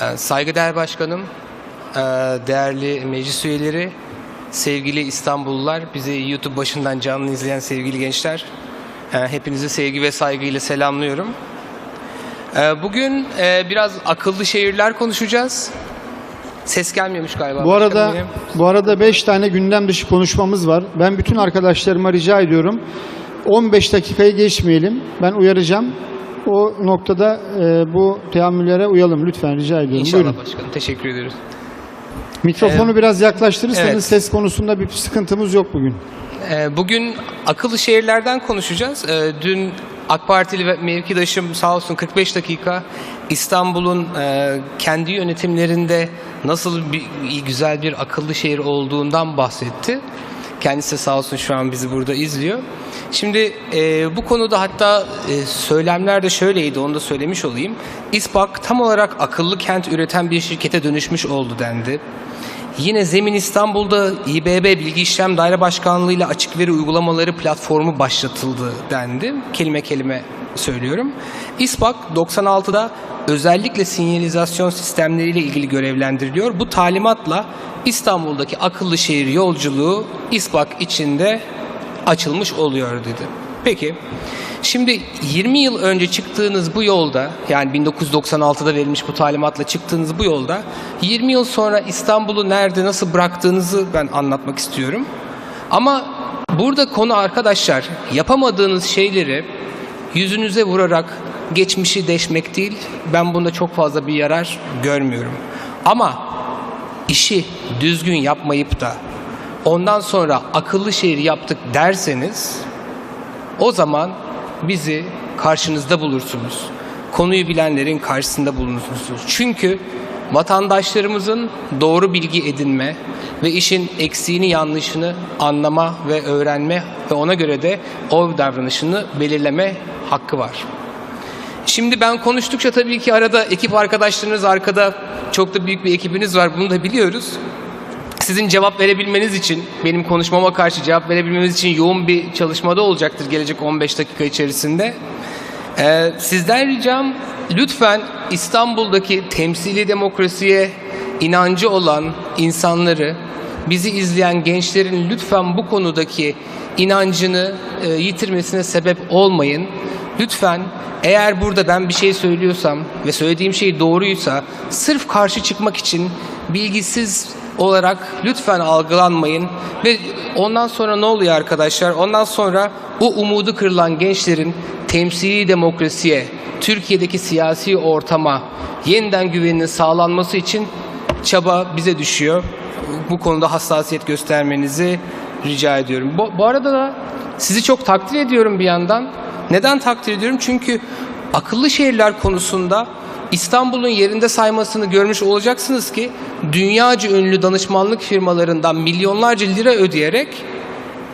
Ee, Saygıdeğer Başkanım, ee, değerli meclis üyeleri, sevgili İstanbullular, bizi YouTube başından canlı izleyen sevgili gençler, ee, hepinizi sevgi ve saygıyla selamlıyorum. Bugün biraz akıllı şehirler konuşacağız. Ses gelmiyormuş galiba. Bu arada başkanım bu arada 5 tane gündem dışı konuşmamız var. Ben bütün arkadaşlarıma rica ediyorum. 15 dakikayı geçmeyelim. Ben uyaracağım. O noktada e, bu teamüllere uyalım lütfen rica ediyorum. İnşallah Buyurun. başkanım. Teşekkür ediyoruz. Mikrofonu biraz yaklaştırırsanız evet. ses konusunda bir sıkıntımız yok bugün. Ee, Bugün akıllı şehirlerden konuşacağız. Ee, Dün AK Partili ve mevkidaşım sağ olsun 45 dakika İstanbul'un e, kendi yönetimlerinde nasıl bir güzel bir akıllı şehir olduğundan bahsetti. Kendisi sağ olsun şu an bizi burada izliyor. Şimdi e, bu konuda hatta e, söylemler de şöyleydi onu da söylemiş olayım. İSPAK tam olarak akıllı kent üreten bir şirkete dönüşmüş oldu dendi. Yine Zemin İstanbul'da İBB Bilgi İşlem Daire Başkanlığı ile açık veri uygulamaları platformu başlatıldı dendi. Kelime kelime söylüyorum. İSPAK 96'da özellikle sinyalizasyon sistemleriyle ilgili görevlendiriliyor. Bu talimatla İstanbul'daki akıllı şehir yolculuğu İSPAK içinde açılmış oluyor dedi. Peki şimdi 20 yıl önce çıktığınız bu yolda yani 1996'da verilmiş bu talimatla çıktığınız bu yolda 20 yıl sonra İstanbul'u nerede nasıl bıraktığınızı ben anlatmak istiyorum. Ama burada konu arkadaşlar yapamadığınız şeyleri yüzünüze vurarak geçmişi deşmek değil. Ben bunda çok fazla bir yarar görmüyorum. Ama işi düzgün yapmayıp da ondan sonra akıllı şehir yaptık derseniz o zaman bizi karşınızda bulursunuz. Konuyu bilenlerin karşısında bulunursunuz. Çünkü vatandaşlarımızın doğru bilgi edinme ve işin eksiğini yanlışını anlama ve öğrenme ve ona göre de o davranışını belirleme hakkı var. Şimdi ben konuştukça tabii ki arada ekip arkadaşlarınız arkada çok da büyük bir ekibiniz var bunu da biliyoruz. Sizin cevap verebilmeniz için, benim konuşmama karşı cevap verebilmeniz için yoğun bir çalışmada olacaktır gelecek 15 dakika içerisinde. Ee, sizden ricam lütfen İstanbul'daki temsili demokrasiye inancı olan insanları, bizi izleyen gençlerin lütfen bu konudaki inancını e, yitirmesine sebep olmayın. Lütfen eğer burada ben bir şey söylüyorsam ve söylediğim şey doğruysa sırf karşı çıkmak için bilgisiz olarak lütfen algılanmayın ve ondan sonra ne oluyor arkadaşlar? Ondan sonra bu umudu kırılan gençlerin temsili demokrasiye, Türkiye'deki siyasi ortama yeniden güveninin sağlanması için çaba bize düşüyor. Bu konuda hassasiyet göstermenizi rica ediyorum. Bu, bu arada da sizi çok takdir ediyorum bir yandan. Neden takdir ediyorum? Çünkü akıllı şehirler konusunda İstanbul'un yerinde saymasını görmüş olacaksınız ki dünyaca ünlü danışmanlık firmalarından milyonlarca lira ödeyerek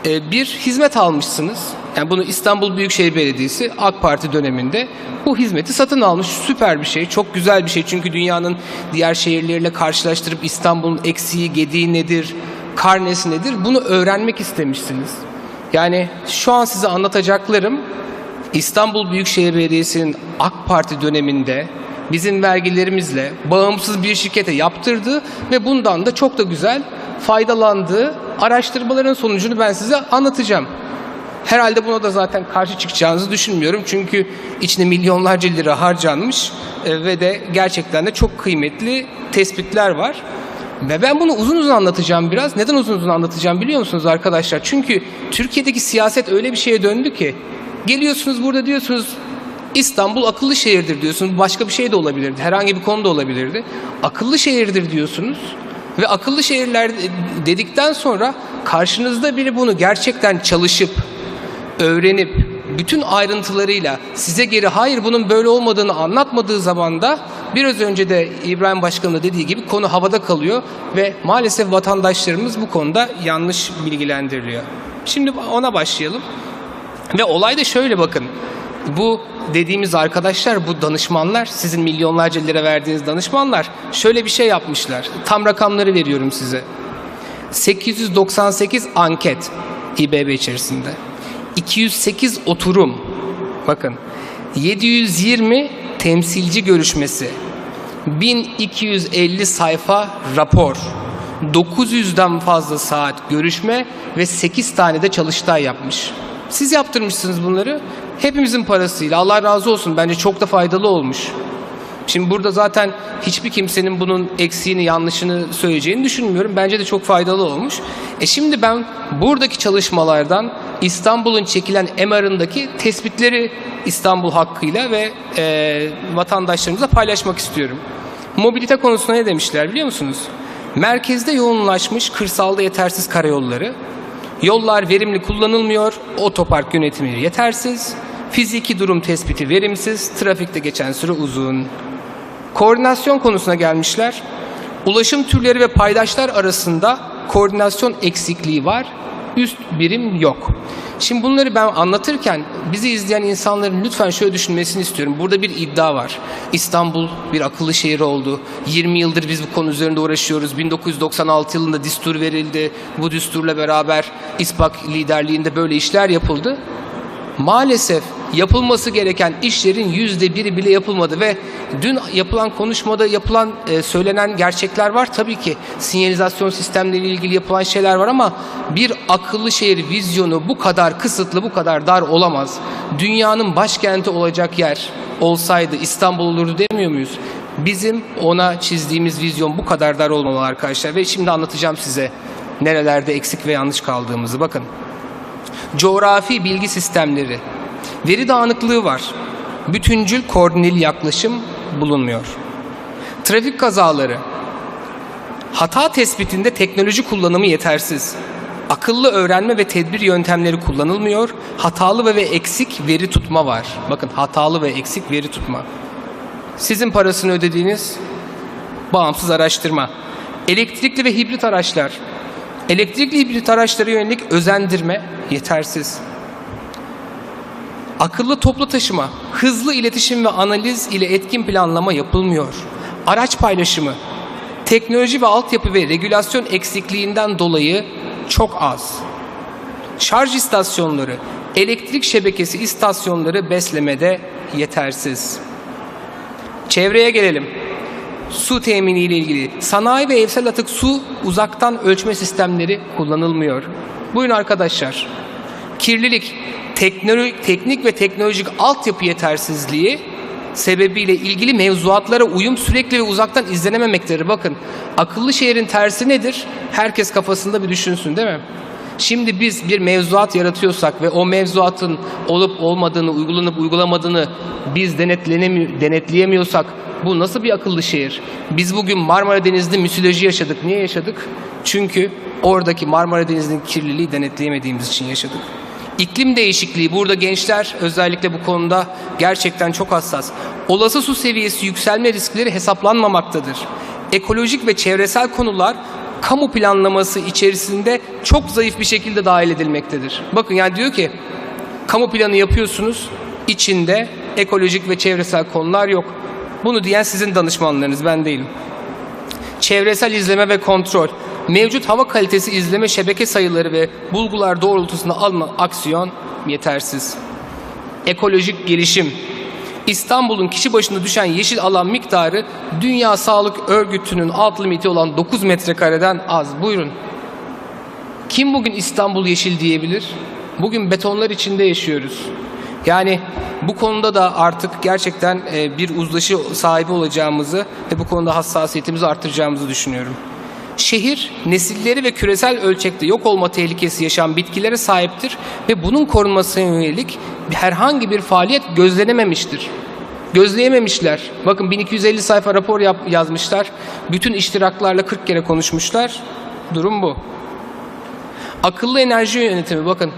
e, bir hizmet almışsınız. Yani bunu İstanbul Büyükşehir Belediyesi AK Parti döneminde bu hizmeti satın almış. Süper bir şey, çok güzel bir şey. Çünkü dünyanın diğer şehirleriyle karşılaştırıp İstanbul'un eksiği, gediği nedir, karnesi nedir bunu öğrenmek istemişsiniz. Yani şu an size anlatacaklarım İstanbul Büyükşehir Belediyesi'nin AK Parti döneminde bizim vergilerimizle bağımsız bir şirkete yaptırdığı ve bundan da çok da güzel faydalandığı araştırmaların sonucunu ben size anlatacağım. Herhalde buna da zaten karşı çıkacağınızı düşünmüyorum. Çünkü içine milyonlarca lira harcanmış e, ve de gerçekten de çok kıymetli tespitler var. Ve ben bunu uzun uzun anlatacağım biraz. Neden uzun uzun anlatacağım biliyor musunuz arkadaşlar? Çünkü Türkiye'deki siyaset öyle bir şeye döndü ki geliyorsunuz burada diyorsunuz İstanbul akıllı şehirdir diyorsunuz. Başka bir şey de olabilirdi. Herhangi bir konu da olabilirdi. Akıllı şehirdir diyorsunuz. Ve akıllı şehirler dedikten sonra karşınızda biri bunu gerçekten çalışıp, öğrenip, bütün ayrıntılarıyla size geri hayır bunun böyle olmadığını anlatmadığı zaman da biraz önce de İbrahim Başkan'ın dediği gibi konu havada kalıyor ve maalesef vatandaşlarımız bu konuda yanlış bilgilendiriliyor. Şimdi ona başlayalım. Ve olay da şöyle bakın. Bu dediğimiz arkadaşlar, bu danışmanlar, sizin milyonlarca lira verdiğiniz danışmanlar şöyle bir şey yapmışlar. Tam rakamları veriyorum size. 898 anket İBB içerisinde. 208 oturum. Bakın. 720 temsilci görüşmesi. 1250 sayfa rapor, 900'den fazla saat görüşme ve 8 tane de çalıştay yapmış. Siz yaptırmışsınız bunları. Hepimizin parasıyla. Allah razı olsun. Bence çok da faydalı olmuş. Şimdi burada zaten hiçbir kimsenin bunun eksiğini, yanlışını söyleyeceğini düşünmüyorum. Bence de çok faydalı olmuş. E şimdi ben buradaki çalışmalardan İstanbul'un çekilen MR'ındaki tespitleri İstanbul hakkıyla ve e, vatandaşlarımızla paylaşmak istiyorum. Mobilite konusunda ne demişler biliyor musunuz? Merkezde yoğunlaşmış, kırsalda yetersiz karayolları, Yollar verimli kullanılmıyor, otopark yönetimi yetersiz, fiziki durum tespiti verimsiz, trafikte geçen süre uzun. Koordinasyon konusuna gelmişler. Ulaşım türleri ve paydaşlar arasında koordinasyon eksikliği var, üst birim yok. Şimdi bunları ben anlatırken bizi izleyen insanların lütfen şöyle düşünmesini istiyorum. Burada bir iddia var. İstanbul bir akıllı şehir oldu. 20 yıldır biz bu konu üzerinde uğraşıyoruz. 1996 yılında düstur verildi. Bu düsturla beraber İSPAK liderliğinde böyle işler yapıldı. Maalesef yapılması gereken işlerin yüzde biri bile yapılmadı ve dün yapılan konuşmada yapılan e, söylenen gerçekler var tabii ki sinyalizasyon sistemleriyle ilgili yapılan şeyler var ama bir akıllı şehir vizyonu bu kadar kısıtlı bu kadar dar olamaz. Dünyanın başkenti olacak yer olsaydı İstanbul olurdu demiyor muyuz? Bizim ona çizdiğimiz vizyon bu kadar dar olmamalı arkadaşlar ve şimdi anlatacağım size nerelerde eksik ve yanlış kaldığımızı bakın coğrafi bilgi sistemleri, veri dağınıklığı var. Bütüncül koordineli yaklaşım bulunmuyor. Trafik kazaları, hata tespitinde teknoloji kullanımı yetersiz. Akıllı öğrenme ve tedbir yöntemleri kullanılmıyor. Hatalı ve, ve eksik veri tutma var. Bakın hatalı ve eksik veri tutma. Sizin parasını ödediğiniz bağımsız araştırma. Elektrikli ve hibrit araçlar. Elektrikli hibrit araçlara yönelik özendirme yetersiz. Akıllı toplu taşıma, hızlı iletişim ve analiz ile etkin planlama yapılmıyor. Araç paylaşımı, teknoloji ve altyapı ve regülasyon eksikliğinden dolayı çok az. Şarj istasyonları, elektrik şebekesi istasyonları beslemede yetersiz. Çevreye gelelim. Su temini ile ilgili sanayi ve evsel atık su uzaktan ölçme sistemleri kullanılmıyor. Buyurun arkadaşlar. Kirlilik, teknolojik, teknik ve teknolojik altyapı yetersizliği sebebiyle ilgili mevzuatlara uyum sürekli ve uzaktan izlenememektedir. Bakın akıllı şehrin tersi nedir? Herkes kafasında bir düşünsün değil mi? Şimdi biz bir mevzuat yaratıyorsak ve o mevzuatın olup olmadığını, uygulanıp uygulamadığını biz denetleyemiyorsak bu nasıl bir akıllı şehir? Biz bugün Marmara Denizi'nde müsilajı yaşadık. Niye yaşadık? Çünkü oradaki Marmara Denizi'nin kirliliği denetleyemediğimiz için yaşadık. İklim değişikliği burada gençler özellikle bu konuda gerçekten çok hassas. Olası su seviyesi yükselme riskleri hesaplanmamaktadır. Ekolojik ve çevresel konular kamu planlaması içerisinde çok zayıf bir şekilde dahil edilmektedir. Bakın yani diyor ki kamu planı yapıyorsunuz içinde ekolojik ve çevresel konular yok. Bunu diyen sizin danışmanlarınız ben değilim. Çevresel izleme ve kontrol. Mevcut hava kalitesi izleme şebeke sayıları ve bulgular doğrultusunda alınan aksiyon yetersiz. Ekolojik gelişim. İstanbul'un kişi başına düşen yeşil alan miktarı Dünya Sağlık Örgütü'nün alt limiti olan 9 metrekareden az. Buyurun. Kim bugün İstanbul yeşil diyebilir? Bugün betonlar içinde yaşıyoruz. Yani bu konuda da artık gerçekten e, bir uzlaşı sahibi olacağımızı ve bu konuda hassasiyetimizi arttıracağımızı düşünüyorum. Şehir nesilleri ve küresel ölçekte yok olma tehlikesi yaşayan bitkilere sahiptir ve bunun korunmasına yönelik herhangi bir faaliyet gözlenememiştir. Gözleyememişler. Bakın 1250 sayfa rapor yap, yazmışlar. Bütün iştiraklarla 40 kere konuşmuşlar. Durum bu. Akıllı enerji yönetimi bakın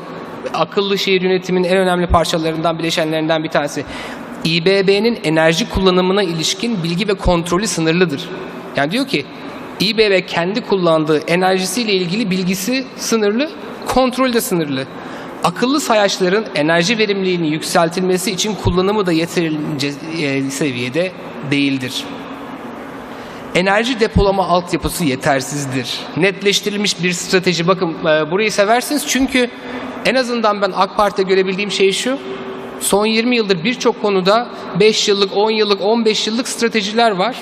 akıllı şehir yönetiminin en önemli parçalarından bileşenlerinden bir tanesi. İBB'nin enerji kullanımına ilişkin bilgi ve kontrolü sınırlıdır. Yani diyor ki İBB kendi kullandığı enerjisiyle ilgili bilgisi sınırlı, kontrolü de sınırlı. Akıllı sayaçların enerji verimliliğini yükseltilmesi için kullanımı da yeterince e, seviyede değildir. Enerji depolama altyapısı yetersizdir. Netleştirilmiş bir strateji. Bakın e, burayı seversiniz çünkü en azından ben AK Parti'de görebildiğim şey şu. Son 20 yıldır birçok konuda 5 yıllık, 10 yıllık, 15 yıllık stratejiler var.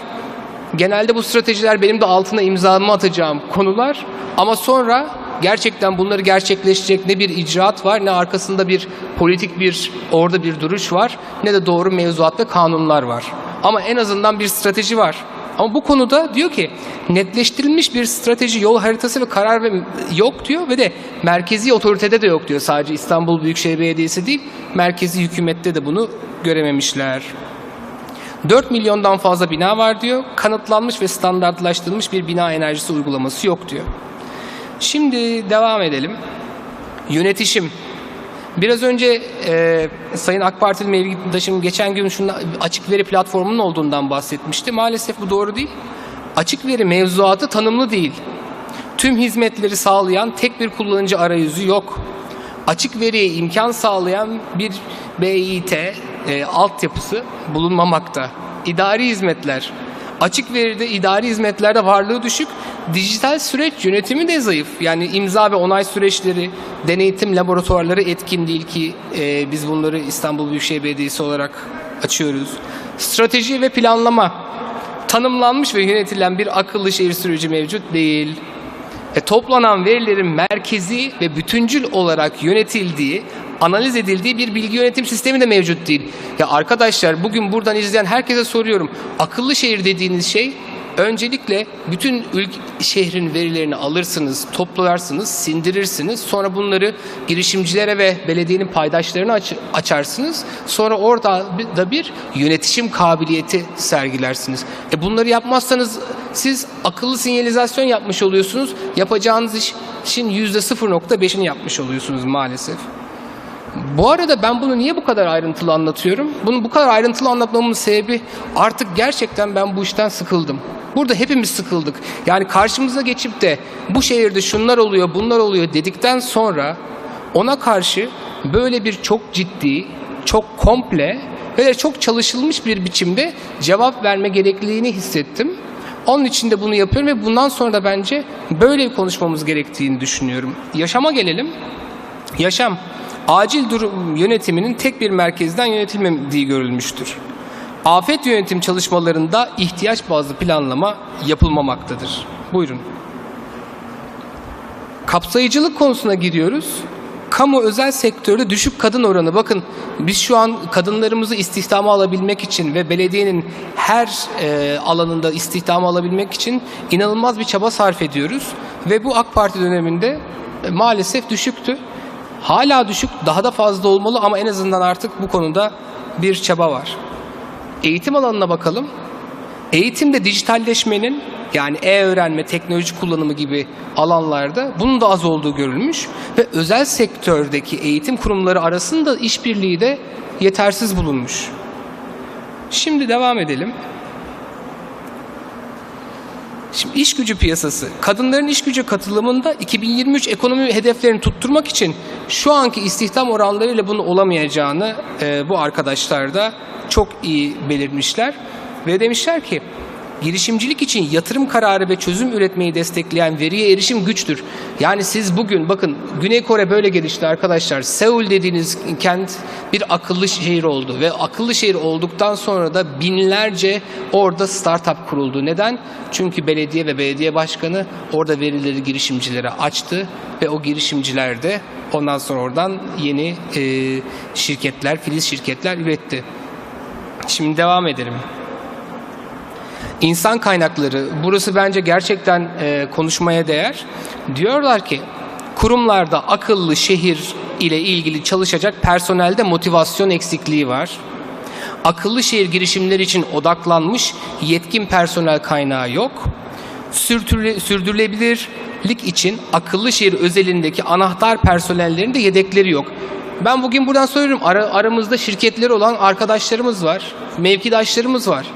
Genelde bu stratejiler benim de altına imzamı atacağım konular ama sonra gerçekten bunları gerçekleştirecek ne bir icraat var ne arkasında bir politik bir orada bir duruş var ne de doğru mevzuat ve kanunlar var. Ama en azından bir strateji var. Ama bu konuda diyor ki netleştirilmiş bir strateji, yol haritası ve karar ve yok diyor ve de merkezi otoritede de yok diyor. Sadece İstanbul Büyükşehir Belediyesi değil, merkezi hükümette de bunu görememişler. 4 milyondan fazla bina var diyor. Kanıtlanmış ve standartlaştırılmış bir bina enerjisi uygulaması yok diyor. Şimdi devam edelim. Yönetişim. Biraz önce e, Sayın AK Partili mevkidaşım geçen gün şunda açık veri platformunun olduğundan bahsetmişti. Maalesef bu doğru değil. Açık veri mevzuatı tanımlı değil. Tüm hizmetleri sağlayan tek bir kullanıcı arayüzü yok. Açık veriye imkan sağlayan bir BİT e, altyapısı bulunmamakta. İdari hizmetler. Açık veride idari hizmetlerde varlığı düşük, dijital süreç yönetimi de zayıf. Yani imza ve onay süreçleri, denetim laboratuvarları etkin değil ki e, biz bunları İstanbul Büyükşehir Belediyesi olarak açıyoruz. Strateji ve planlama. Tanımlanmış ve yönetilen bir akıllı şehir süreci mevcut değil. E, toplanan verilerin merkezi ve bütüncül olarak yönetildiği, analiz edildiği bir bilgi yönetim sistemi de mevcut değil. Ya arkadaşlar bugün buradan izleyen herkese soruyorum. Akıllı şehir dediğiniz şey öncelikle bütün ülke, şehrin verilerini alırsınız, toplarsınız, sindirirsiniz. Sonra bunları girişimcilere ve belediyenin paydaşlarına aç- açarsınız. Sonra orada da bir yönetişim kabiliyeti sergilersiniz. E bunları yapmazsanız siz akıllı sinyalizasyon yapmış oluyorsunuz. Yapacağınız iş- işin %0.5'ini yapmış oluyorsunuz maalesef. Bu arada ben bunu niye bu kadar ayrıntılı anlatıyorum? Bunu bu kadar ayrıntılı anlatmamın sebebi artık gerçekten ben bu işten sıkıldım. Burada hepimiz sıkıldık. Yani karşımıza geçip de bu şehirde şunlar oluyor, bunlar oluyor dedikten sonra ona karşı böyle bir çok ciddi, çok komple ve çok çalışılmış bir biçimde cevap verme gerekliliğini hissettim. Onun için de bunu yapıyorum ve bundan sonra da bence böyle konuşmamız gerektiğini düşünüyorum. Yaşama gelelim. Yaşam, acil durum yönetiminin tek bir merkezden yönetilmediği görülmüştür. Afet yönetim çalışmalarında ihtiyaç bazlı planlama yapılmamaktadır. Buyurun. Kapsayıcılık konusuna giriyoruz. Kamu özel sektörde düşük kadın oranı. Bakın biz şu an kadınlarımızı istihdama alabilmek için ve belediyenin her e, alanında istihdama alabilmek için inanılmaz bir çaba sarf ediyoruz. Ve bu AK Parti döneminde e, maalesef düşüktü. Hala düşük, daha da fazla olmalı ama en azından artık bu konuda bir çaba var. Eğitim alanına bakalım. Eğitimde dijitalleşmenin yani e-öğrenme, teknoloji kullanımı gibi alanlarda bunun da az olduğu görülmüş ve özel sektördeki eğitim kurumları arasında işbirliği de yetersiz bulunmuş. Şimdi devam edelim. Şimdi iş gücü piyasası. Kadınların iş gücü katılımında 2023 ekonomi hedeflerini tutturmak için şu anki istihdam oranlarıyla bunu olamayacağını e, bu arkadaşlar da çok iyi belirtmişler. Ve demişler ki girişimcilik için yatırım kararı ve çözüm üretmeyi destekleyen veriye erişim güçtür. Yani siz bugün bakın Güney Kore böyle gelişti arkadaşlar. Seul dediğiniz kent bir akıllı şehir oldu ve akıllı şehir olduktan sonra da binlerce orada startup kuruldu. Neden? Çünkü belediye ve belediye başkanı orada verileri girişimcilere açtı ve o girişimciler de ondan sonra oradan yeni e, şirketler, filiz şirketler üretti. Şimdi devam edelim. İnsan kaynakları, burası bence gerçekten e, konuşmaya değer. Diyorlar ki kurumlarda akıllı şehir ile ilgili çalışacak personelde motivasyon eksikliği var. Akıllı şehir girişimleri için odaklanmış yetkin personel kaynağı yok. Sürtürle, sürdürülebilirlik için akıllı şehir özelindeki anahtar personellerin de yedekleri yok. Ben bugün buradan soruyorum ara, aramızda şirketleri olan arkadaşlarımız var, mevkidaşlarımız var.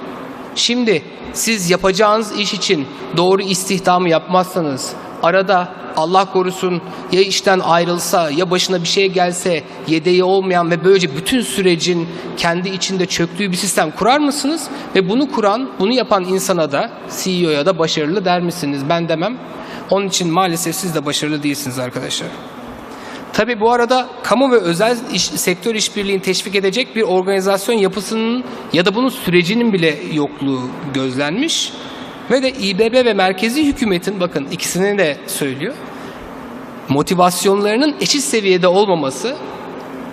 Şimdi siz yapacağınız iş için doğru istihdamı yapmazsanız arada Allah korusun ya işten ayrılsa ya başına bir şey gelse yedeği olmayan ve böylece bütün sürecin kendi içinde çöktüğü bir sistem kurar mısınız? Ve bunu kuran, bunu yapan insana da CEO'ya da başarılı der misiniz? Ben demem. Onun için maalesef siz de başarılı değilsiniz arkadaşlar. Tabi bu arada kamu ve özel iş, sektör işbirliğini teşvik edecek bir organizasyon yapısının ya da bunun sürecinin bile yokluğu gözlenmiş. Ve de İBB ve merkezi hükümetin bakın ikisini de söylüyor. Motivasyonlarının eşit seviyede olmaması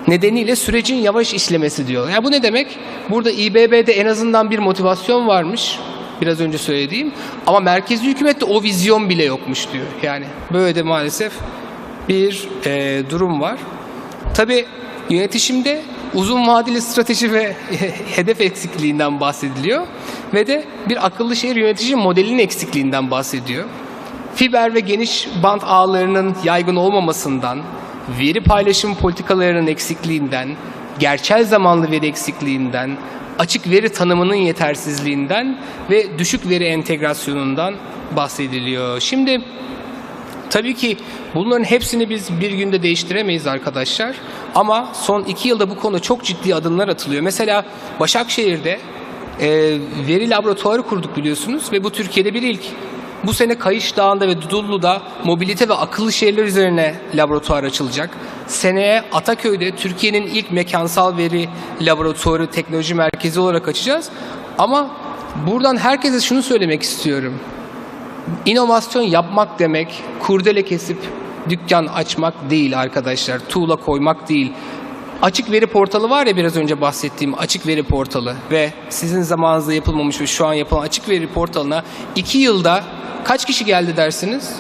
nedeniyle sürecin yavaş işlemesi diyor. Ya bu ne demek? Burada İBB'de en azından bir motivasyon varmış. Biraz önce söylediğim. Ama merkezi hükümette o vizyon bile yokmuş diyor. Yani böyle de maalesef bir e, durum var. Tabii yönetişimde uzun vadeli strateji ve hedef eksikliğinden bahsediliyor ve de bir akıllı şehir yönetici modelinin eksikliğinden bahsediyor. Fiber ve geniş bant ağlarının yaygın olmamasından, veri paylaşım politikalarının eksikliğinden, gerçel zamanlı veri eksikliğinden, açık veri tanımının yetersizliğinden ve düşük veri entegrasyonundan bahsediliyor. Şimdi Tabii ki bunların hepsini biz bir günde değiştiremeyiz arkadaşlar. Ama son iki yılda bu konu çok ciddi adımlar atılıyor. Mesela Başakşehir'de e, veri laboratuvarı kurduk biliyorsunuz ve bu Türkiye'de bir ilk. Bu sene Kayış Dağı'nda ve Dudullu'da mobilite ve akıllı şehirler üzerine laboratuvar açılacak. Seneye Ataköy'de Türkiye'nin ilk mekansal veri laboratuvarı teknoloji merkezi olarak açacağız. Ama buradan herkese şunu söylemek istiyorum. İnovasyon yapmak demek kurdele kesip dükkan açmak değil arkadaşlar. Tuğla koymak değil. Açık veri portalı var ya biraz önce bahsettiğim açık veri portalı ve sizin zamanınızda yapılmamış ve şu an yapılan açık veri portalına iki yılda kaç kişi geldi dersiniz?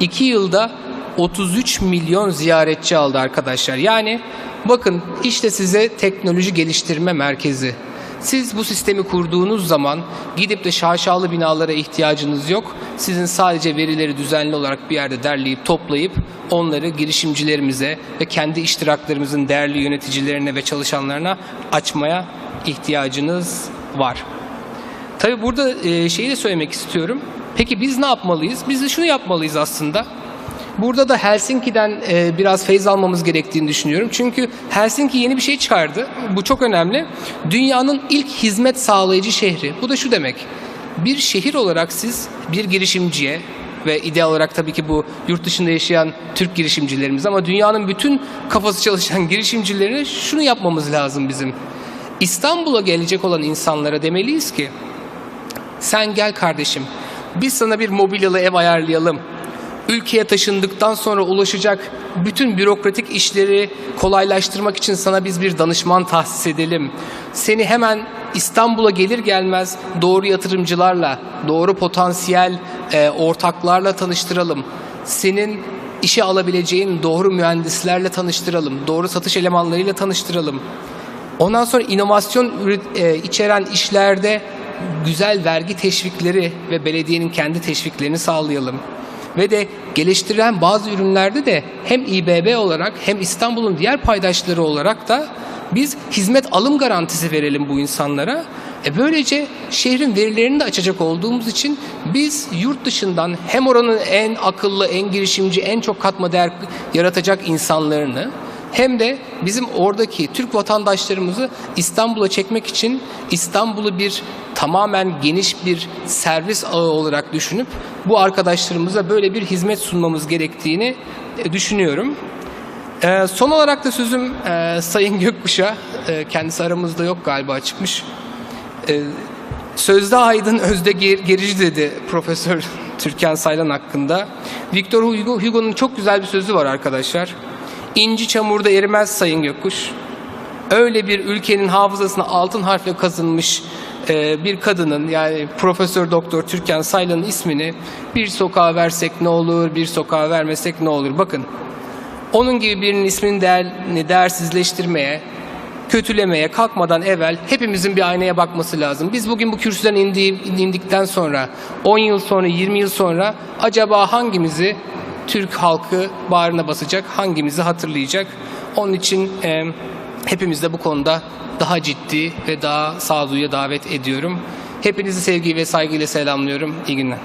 İki yılda 33 milyon ziyaretçi aldı arkadaşlar. Yani bakın işte size teknoloji geliştirme merkezi. Siz bu sistemi kurduğunuz zaman gidip de şaşalı binalara ihtiyacınız yok. Sizin sadece verileri düzenli olarak bir yerde derleyip toplayıp onları girişimcilerimize ve kendi iştiraklarımızın değerli yöneticilerine ve çalışanlarına açmaya ihtiyacınız var. Tabii burada e, şeyi de söylemek istiyorum. Peki biz ne yapmalıyız? Biz de şunu yapmalıyız aslında. Burada da Helsinki'den e, biraz feyz almamız gerektiğini düşünüyorum. Çünkü Helsinki yeni bir şey çıkardı. Bu çok önemli. Dünyanın ilk hizmet sağlayıcı şehri. Bu da şu demek. Bir şehir olarak siz bir girişimciye ve ideal olarak tabii ki bu yurt dışında yaşayan Türk girişimcilerimiz ama dünyanın bütün kafası çalışan girişimcilerine şunu yapmamız lazım bizim. İstanbul'a gelecek olan insanlara demeliyiz ki sen gel kardeşim biz sana bir mobilyalı ev ayarlayalım. Ülkeye taşındıktan sonra ulaşacak bütün bürokratik işleri kolaylaştırmak için sana biz bir danışman tahsis edelim. Seni hemen İstanbul'a gelir gelmez doğru yatırımcılarla, doğru potansiyel e, ortaklarla tanıştıralım. Senin işe alabileceğin doğru mühendislerle tanıştıralım. Doğru satış elemanlarıyla tanıştıralım. Ondan sonra inovasyon e, içeren işlerde güzel vergi teşvikleri ve belediyenin kendi teşviklerini sağlayalım. Ve de geliştirilen bazı ürünlerde de hem İBB olarak hem İstanbul'un diğer paydaşları olarak da biz hizmet alım garantisi verelim bu insanlara. E böylece şehrin verilerini de açacak olduğumuz için biz yurt dışından hem oranın en akıllı, en girişimci, en çok katma değer yaratacak insanlarını hem de bizim oradaki Türk vatandaşlarımızı İstanbul'a çekmek için İstanbul'u bir tamamen geniş bir servis ağı olarak düşünüp bu arkadaşlarımıza böyle bir hizmet sunmamız gerektiğini e, düşünüyorum. Ee, son olarak da sözüm e, Sayın Gökkuş'a, e, kendisi aramızda yok galiba çıkmış. E, Sözde aydın özde ger- gerici dedi Profesör Türkan Saylan hakkında. Victor Hugo, Hugo'nun çok güzel bir sözü var arkadaşlar. İnci çamurda erimez Sayın Gökkuş. Öyle bir ülkenin hafızasına altın harfle kazınmış e, bir kadının yani Profesör Doktor Türkan Saylan'ın ismini bir sokağa versek ne olur, bir sokağa vermesek ne olur? Bakın onun gibi birinin ismini değerini değersizleştirmeye, kötülemeye kalkmadan evvel hepimizin bir aynaya bakması lazım. Biz bugün bu kürsüden indiğim, indikten sonra 10 yıl sonra 20 yıl sonra acaba hangimizi Türk halkı bağrına basacak, hangimizi hatırlayacak? Onun için e, hepimiz de bu konuda daha ciddi ve daha sağduyuya davet ediyorum. Hepinizi sevgi ve saygıyla selamlıyorum. İyi günler.